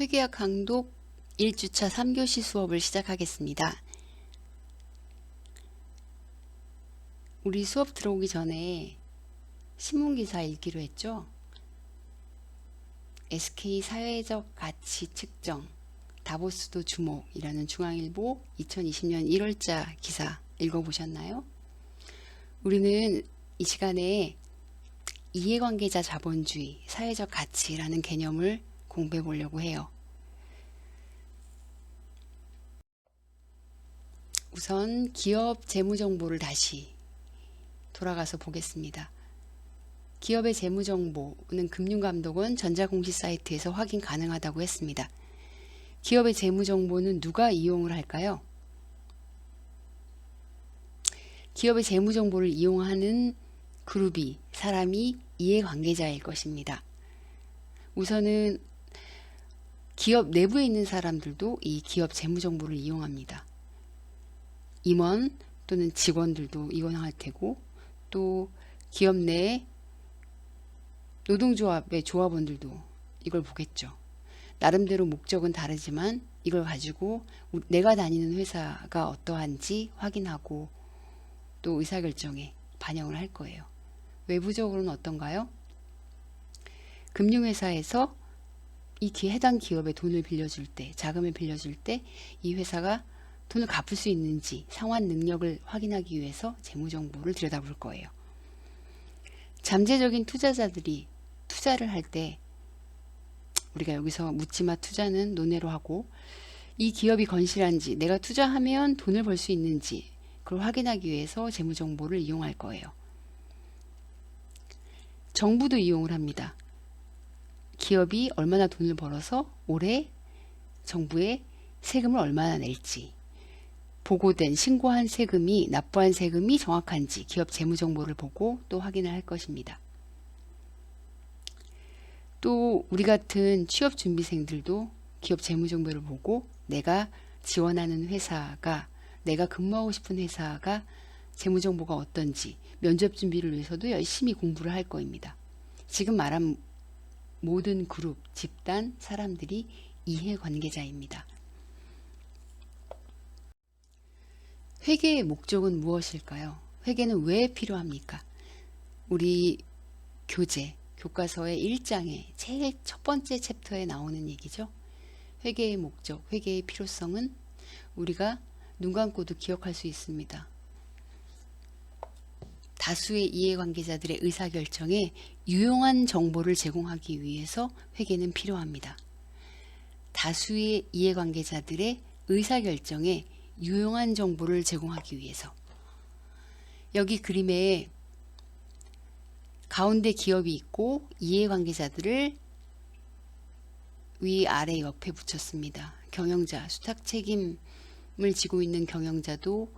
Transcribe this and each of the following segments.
회계학 강독 1주차 3교시 수업을 시작하겠습니다. 우리 수업 들어오기 전에 신문기사 읽기로 했죠? SK 사회적 가치 측정 다보스도 주목이라는 중앙일보 2020년 1월자 기사 읽어보셨나요? 우리는 이 시간에 이해관계자 자본주의, 사회적 가치라는 개념을 공부해 보려고 해요. 우선 기업 재무 정보를 다시 돌아가서 보겠습니다. 기업의 재무 정보는 금융감독원 전자공시 사이트에서 확인 가능하다고 했습니다. 기업의 재무 정보는 누가 이용을 할까요? 기업의 재무 정보를 이용하는 그룹이 사람이 이해관계자일 것입니다. 우선은 기업 내부에 있는 사람들도 이 기업 재무 정보를 이용합니다. 임원 또는 직원들도 이용할 테고 또 기업 내 노동조합의 조합원들도 이걸 보겠죠. 나름대로 목적은 다르지만 이걸 가지고 내가 다니는 회사가 어떠한지 확인하고 또 의사결정에 반영을 할 거예요. 외부적으로는 어떤가요? 금융회사에서 이 기- 해당 기업에 돈을 빌려줄 때, 자금을 빌려줄 때 이 회사가 돈을 갚을 수 있는지 상환 능력을 확인하기 위해서 재무 정보를 들여다볼 거예요. 잠재적인 투자자들이 투자를 할 때 우리가 여기서 묻지마 투자는 논외로 하고 이 기업이 건실한지 내가 투자하면 돈을 벌 수 있는지 그걸 확인하기 위해서 재무 정보를 이용할 거예요. 정부도 이용을 합니다. 기업이 얼마나 돈을 벌어서 올해 정부에 세금을 얼마나 낼지, 보고된 신고한 세금이 납부한 세금이 정확한지 기업 재무 정보를 보고 또 확인을 할 것입니다. 또 우리 같은 취업 준비생들도 기업 재무 정보를 보고 내가 지원하는 회사가 내가 근무하고 싶은 회사가 재무 정보가 어떤지 면접 준비를 위해서도 열심히 공부를 할 거입니다. 지금 말한 모든 그룹, 집단, 사람들이 이해관계자입니다. 회계의 목적은 무엇일까요? 회계는 왜 필요합니까? 우리 교재, 교과서의 1장의 제일 첫 번째 챕터에 나오는 얘기죠. 회계의 목적, 회계의 필요성은 우리가 눈 감고도 기억할 수 있습니다. 다수의 이해관계자들의 의사결정에 유용한 정보를 제공하기 위해서 회계는 필요합니다. 다수의 이해관계자들의 의사결정에 유용한 정보를 제공하기 위해서 여기 그림에 가운데 기업이 있고 이해관계자들을 위 아래 옆에 붙였습니다. 경영자, 수탁 책임을 지고 있는 경영자도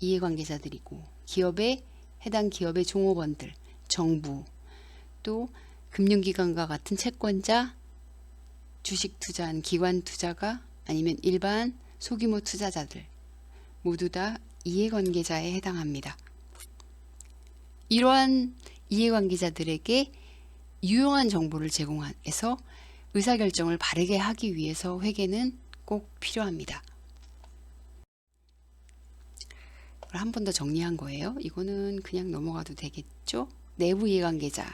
이해관계자들이고 기업의 해당 기업의 종업원들, 정부, 또 금융기관과 같은 채권자, 주식 투자한 기관 투자가 아니면 일반 소규모 투자자들 모두 다 이해관계자에 해당합니다. 이러한 이해관계자들에게 유용한 정보를 제공해서 의사결정을 바르게 하기 위해서 회계는 꼭 필요합니다. 한 번 더 정리한 거예요. 이거는 그냥 넘어가도 되겠죠? 내부 이해관계자는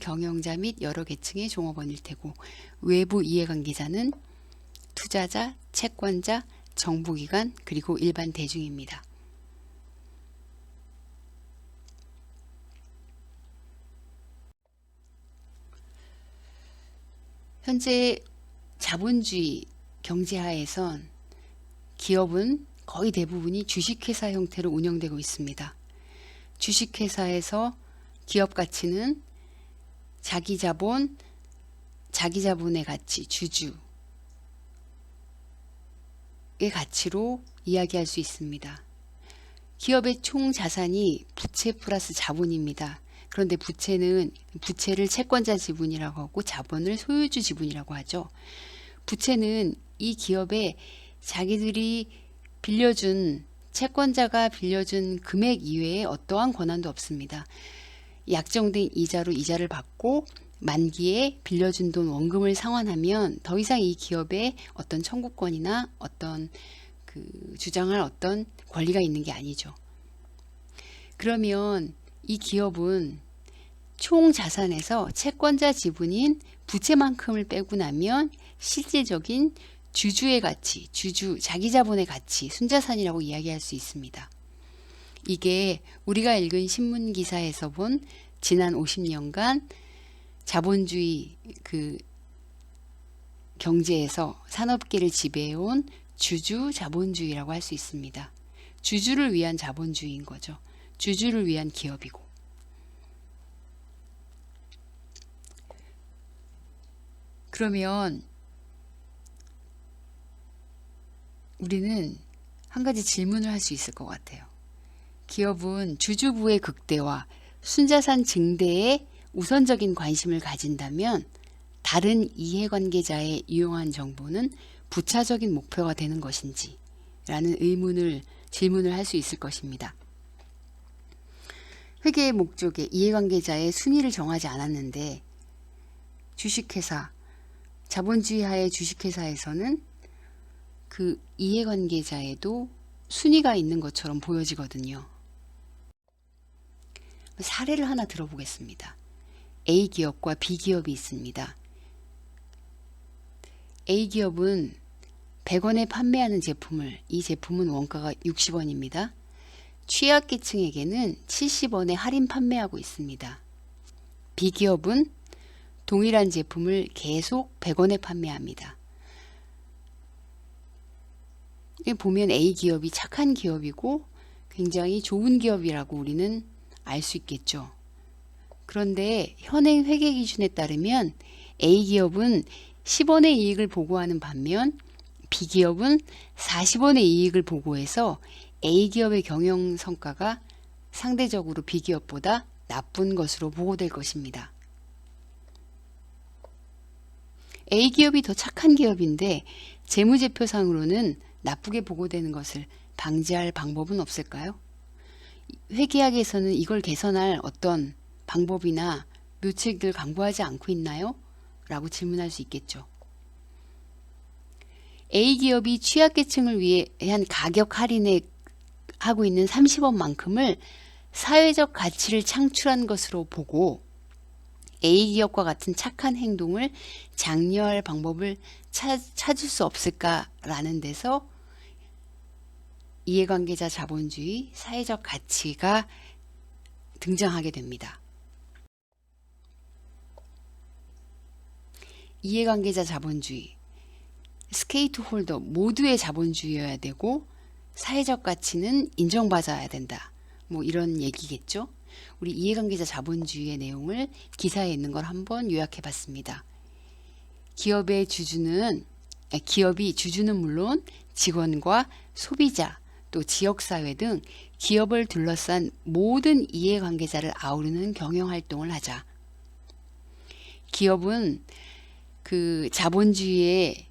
경영자 및 여러 계층의 종업원일 테고 외부 이해관계자는 투자자, 채권자, 정부기관 그리고 일반 대중입니다. 현재 자본주의 경제하에선 기업은 거의 대부분이 주식회사 형태로 운영되고 있습니다. 주식회사에서 기업 가치는 자기 자본, 자기 자본의 가치, 주주의 가치로 이야기할 수 있습니다. 기업의 총 자산이 부채 플러스 자본입니다. 그런데 부채는 부채를 채권자 지분이라고 하고 자본을 소유주 지분이라고 하죠. 부채는 이 기업에 자기들이 빌려준 채권자가 빌려준 금액 이외에 어떠한 권한도 없습니다. 약정된 이자로 이자를 받고 만기에 빌려준 돈 원금을 상환하면 더 이상 이 기업에 어떤 청구권이나 어떤 그 주장할 어떤 권리가 있는 게 아니죠. 그러면 이 기업은 총 자산에서 채권자 지분인 부채만큼을 빼고 나면 실질적인 주주의 가치, 주주, 자기 자본의 가치, 순자산이라고 이야기할 수 있습니다. 이게 우리가 읽은 신문 기사에서 본 지난 50년간 자본주의 그 경제에서 산업계를 지배해온 주주 자본주의라고 할 수 있습니다. 주주를 위한 자본주의인 거죠. 주주를 위한 기업이고. 그러면 우리는 한 가지 질문을 할 수 있을 것 같아요. 기업은 주주부의 극대화, 순자산 증대에 우선적인 관심을 가진다면 다른 이해관계자의 이용한 정보는 부차적인 목표가 되는 것인지 라는 의문을 질문을 할 수 있을 것입니다. 회계의 목적에 이해관계자의 순위를 정하지 않았는데 주식회사, 자본주의 하의 주식회사에서는 그 이해관계자에도 순위가 있는 것처럼 보여지거든요. 사례를 하나 들어보겠습니다. A 기업과 B 기업이 있습니다. A 기업은 100원에 판매하는 제품을 이 제품은 원가가 60원입니다. 취약계층에게는 70원에 할인 판매하고 있습니다. B 기업은 동일한 제품을 계속 100원에 판매합니다. 보면 A 기업이 착한 기업이고 굉장히 좋은 기업이라고 우리는 알 수 있겠죠. 그런데 현행 회계 기준에 따르면 A 기업은 10원의 이익을 보고하는 반면 B 기업은 40원의 이익을 보고해서 A 기업의 경영 성과가 상대적으로 B 기업보다 나쁜 것으로 보고될 것입니다. A 기업이 더 착한 기업인데 재무제표상으로는 나쁘게 보고되는 것을 방지할 방법은 없을까요? 회계학에서는 이걸 개선할 어떤 방법이나 묘책들 강구하지 않고 있나요? 라고 질문할 수 있겠죠. A 기업이 취약계층을 위한 가격 할인에 하고 있는 30원만큼을 사회적 가치를 창출한 것으로 보고 A 기업과 같은 착한 행동을 장려할 방법을 찾, 찾을 수 없을까라는 데서 이해관계자 자본주의, 사회적 가치가 등장하게 됩니다. 이해관계자 자본주의, 스케이트 홀더 모두의 자본주의여야 되고 사회적 가치는 인정받아야 된다. 뭐 이런 얘기겠죠. 우리 이해관계자 자본주의의 내용을 기사에 있는 걸 한번 요약해 봤습니다. 기업의 주주는 기업이 주주는 물론 직원과 소비자 또 지역사회 등 기업을 둘러싼 모든 이해관계자를 아우르는 경영활동을 하자. 기업은 그 자본주의의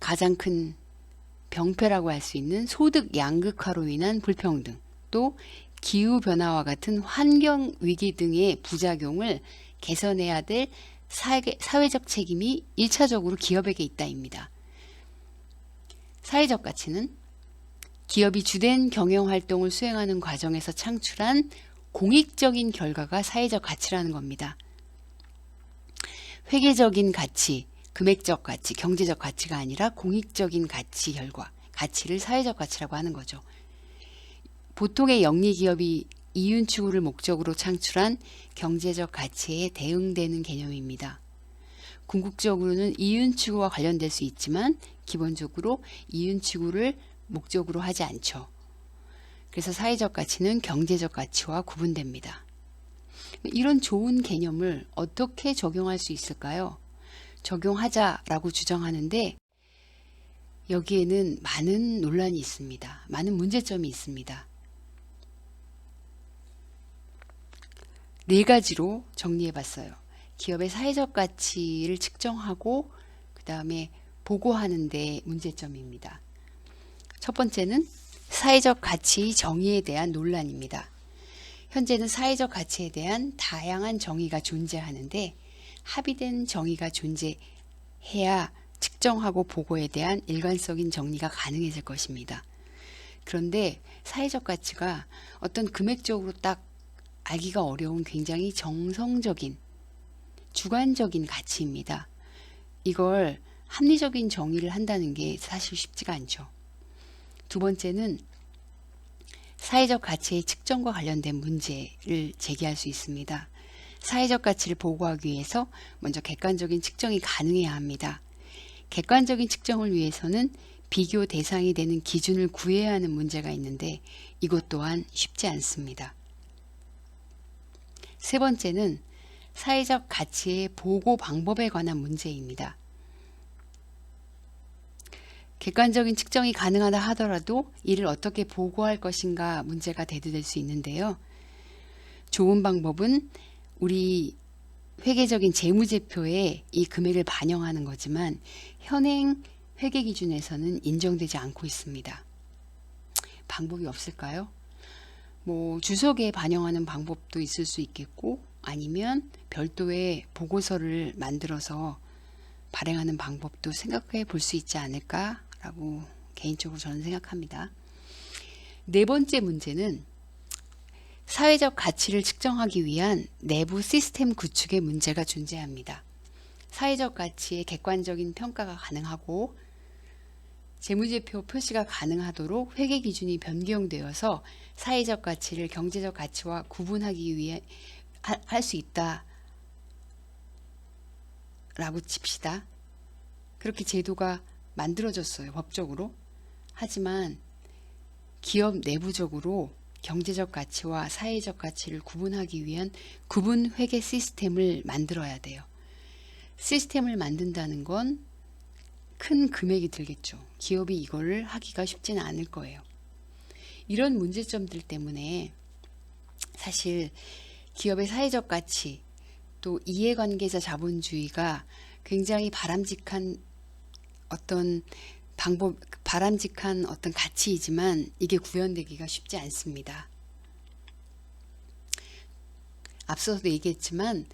가장 큰 병폐라고 할 수 있는 소득 양극화로 인한 불평등, 또 기후 변화와 같은 환경 위기 등의 부작용을 개선해야 될 사회 적 책임이 1차적으로 기업에게 있다입니다. 사회적 가치는 기업이 주된 경영 활동을 수행하는 과정에서 창출한 공익적인 결과가 사회적 가치라는 겁니다. 회계적인 가치, 금액적 가치, 경제적 가치가 아니라 공익적인 가치 결과, 가치를 사회적 가치라고 하는 거죠. 보통의 영리 기업이 이윤 추구를 목적으로 창출한 경제적 가치에 대응되는 개념입니다. 궁극적으로는 이윤 추구와 관련될 수 있지만 기본적으로 이윤 추구를 목적으로 하지 않죠. 그래서 사회적 가치는 경제적 가치와 구분됩니다. 이런 좋은 개념을 어떻게 적용할 수 있을까요? 적용하자라고 주장하는데 여기에는 많은 논란이 있습니다. 많은 문제점이 있습니다. 네 가지로 정리해 봤어요. 기업의 사회적 가치를 측정하고 그 다음에 보고하는 데 문제점입니다. 첫 번째는 사회적 가치 정의에 대한 논란입니다. 현재는 사회적 가치에 대한 다양한 정의가 존재하는데 합의된 정의가 존재해야 측정하고 보고에 대한 일관적인 정리가 가능해질 것입니다. 그런데 사회적 가치가 어떤 금액적으로 딱 알기가 어려운 굉장히 정성적인 주관적인 가치입니다. 이걸 합리적인 정의를 한다는 게 사실 쉽지가 않죠. 두 번째는 사회적 가치의 측정과 관련된 문제를 제기할 수 있습니다. 사회적 가치를 보고하기 위해서 먼저 객관적인 측정이 가능해야 합니다. 객관적인 측정을 위해서는 비교 대상이 되는 기준을 구해야 하는 문제가 있는데 이것 또한 쉽지 않습니다. 세 번째는 사회적 가치의 보고 방법에 관한 문제입니다. 객관적인 측정이 가능하다 하더라도 이를 어떻게 보고할 것인가 문제가 대두될 수 있는데요. 좋은 방법은 우리 회계적인 재무제표에 이 금액을 반영하는 거지만 현행 회계 기준에서는 인정되지 않고 있습니다. 방법이 없을까요? 뭐 주석에 반영하는 방법도 있을 수 있겠고 아니면 별도의 보고서를 만들어서 발행하는 방법도 생각해 볼 수 있지 않을까라고 개인적으로 저는 생각합니다. 네 번째 문제는 사회적 가치를 측정하기 위한 내부 시스템 구축의 문제가 존재합니다. 사회적 가치의 객관적인 평가가 가능하고 재무제표 표시가 가능하도록 회계 기준이 변경되어서 사회적 가치를 경제적 가치와 구분하기 위해 할 수 있다. 라고 칩시다. 그렇게 제도가 만들어졌어요. 법적으로. 하지만 기업 내부적으로 경제적 가치와 사회적 가치를 구분하기 위한 구분 회계 시스템을 만들어야 돼요. 시스템을 만든다는 건 큰 금액이 들겠죠. 기업이 이거를 하기가 쉽지는 않을 거예요. 이런 문제점들 때문에 사실 기업의 사회적 가치 또 이해관계자 자본주의가 굉장히 바람직한 어떤 방법, 바람직한 어떤 가치이지만 이게 구현되기가 쉽지 않습니다. 앞서도 얘기했지만,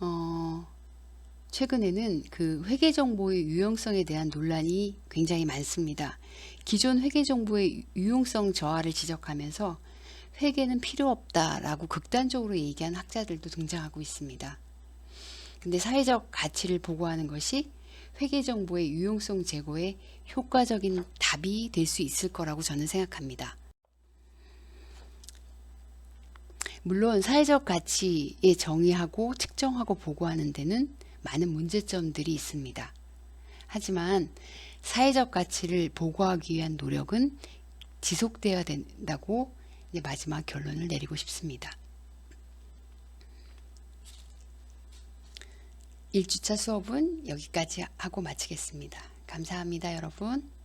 어, 최근에는 그 회계 정보의 유용성에 대한 논란이 굉장히 많습니다. 기존 회계 정보의 유용성 저하를 지적하면서 회계는 필요 없다라고 극단적으로 얘기한 학자들도 등장하고 있습니다. 근데 사회적 가치를 보고하는 것이 회계 정보의 유용성 제고에 효과적인 답이 될 수 있을 거라고 저는 생각합니다. 물론 사회적 가치에 정의하고 측정하고 보고하는 데는 많은 문제점들이 있습니다. 하지만 사회적 가치를 보고하기 위한 노력은 지속돼야 된다고 마지막 결론을 내리고 싶습니다. 1주차 수업은 여기까지 하고 마치겠습니다. 감사합니다, 여러분.